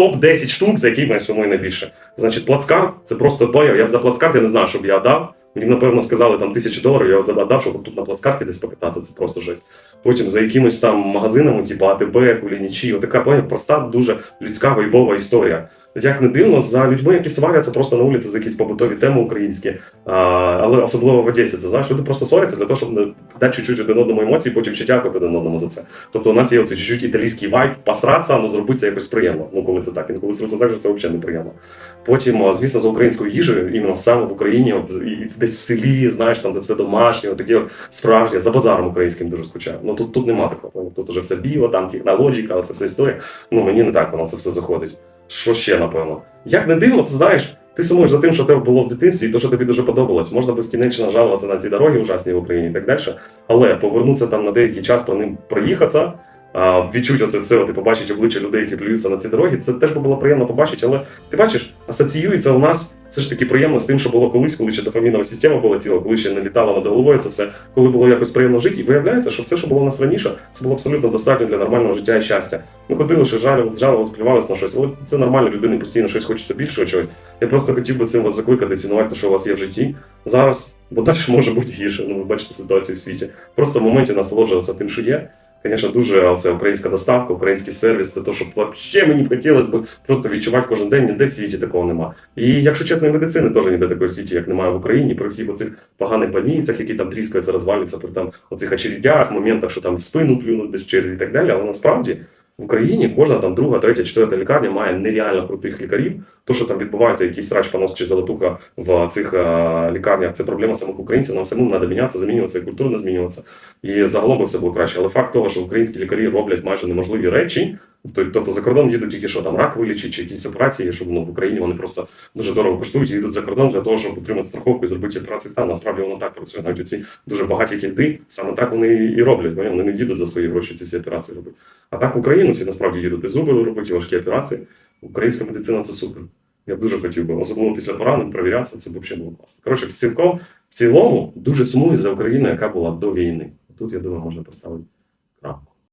топ 10 штук, за які мене сумує найбільше. Значить, плацкарт це просто поняв. Я б за плацкарт я не знаю, щоб я дав. Мені, напевно, сказали там тисячі доларів, я задав, щоб тут на плацкарті десь покататися, це просто жесть. Потім за якимось там магазинами, типу АТБ, Кулінічі, отака поняв, проста, дуже людська вайбова історія. Як не дивно, за людьми, які сваряться просто на вулиці за якісь побутові теми українські, а, але особливо в Одесі, це знаєш, люди просто сваряться для того, щоб не дати чуть-чуть один одному емоції, потім ще дякувати один одному за це. Тобто у нас є оцей чуть-чуть італійський вайб, посратися, але зробити це якось приємно. Ну, коли це так, інколи це так, це взагалі неприємно. Потім, звісно, за українською їжею, іменно саме в Україні, от, і десь в селі, знаєш, там, де все домашнє, от такі от справжні, за базаром українським дуже скучаю. Ну тут, тут нема такого. Тут уже все біо, там технологіка, це все історія. Ну мені не так воно це все заходить. Що ще, напевно? Як не дивно, ти знаєш, ти сумуєш за тим, що тебе було в дитинстві, і то, що тобі дуже подобалось. Можна безкінечно жалуватися на ці дороги ужасні в Україні і так далі. Але повернутися там на деякий час про ним проїхатися, відчути оце все, ти побачить обличчя людей, які плюються на ці дороги. Це теж би було приємно побачити, але ти бачиш, асоціюється у нас все ж таки приємно з тим, що було колись, коли ще дофамінова система була ціла, коли ще не літала над головою це все, коли було якось приємно жити. І виявляється, що все, що було у нас раніше, це було абсолютно достатньо для нормального життя і щастя. Ми ходили, що жалювали, жалувалися, плювалися на щось, але це нормально, людини постійно щось хочеться більшого чогось. Я просто хотів би цим вас закликати, цінувати те, що у вас є в житті зараз, бо далі може бути гірше. Ну, ви бачите ситуацію в світі. Просто в моменті насолоджуватися тим, що є. Звісно, дуже це українська доставка, український сервіс, це те, що взагалі мені б хотілося б просто відчувати кожен день, ніде в світі такого нема. І якщо чесно, і медицини теж ніде такої світі, як немає в Україні, при всіх оцих поганих больницях, які там тріскаються, розвалюються, при там оцих очередях, моментах, що там в спину плюнуть десь в черзі і так далі. Але насправді в Україні кожна там друга, третя, четверта лікарня має нереально крутих лікарів. То, що там відбувається якийсь срач, понос чи золотуха в цих е, лікарнях, це проблема самих українців. Нам самим треба мінятися, замінюватися і культурно змінюватися. І загалом би все було краще. Але факт того, що українські лікарі роблять майже неможливі речі. Тобто за кордон їдуть тільки що там рак вилічить чи якісь операції, щоб ну, в Україні вони просто дуже дорого коштують і їдуть за кордон для того, щоб отримати страховку і зробити операції там. Насправді воно так працює. Навіть ці дуже багаті кільди, саме так вони і роблять. Вони не їдуть за свої гроші ці всі операції робити. А так в Україну всі насправді їдуть і зуби робити, важкі операції. Українська медицина це супер. Я б дуже хотів би, особливо після поранень, перевірятися, це б взагалі було класно. Коротше, в цілком, в цілому дуже сумую за Україну, яка була до війни. Тут, я думаю, можна поставити крапку.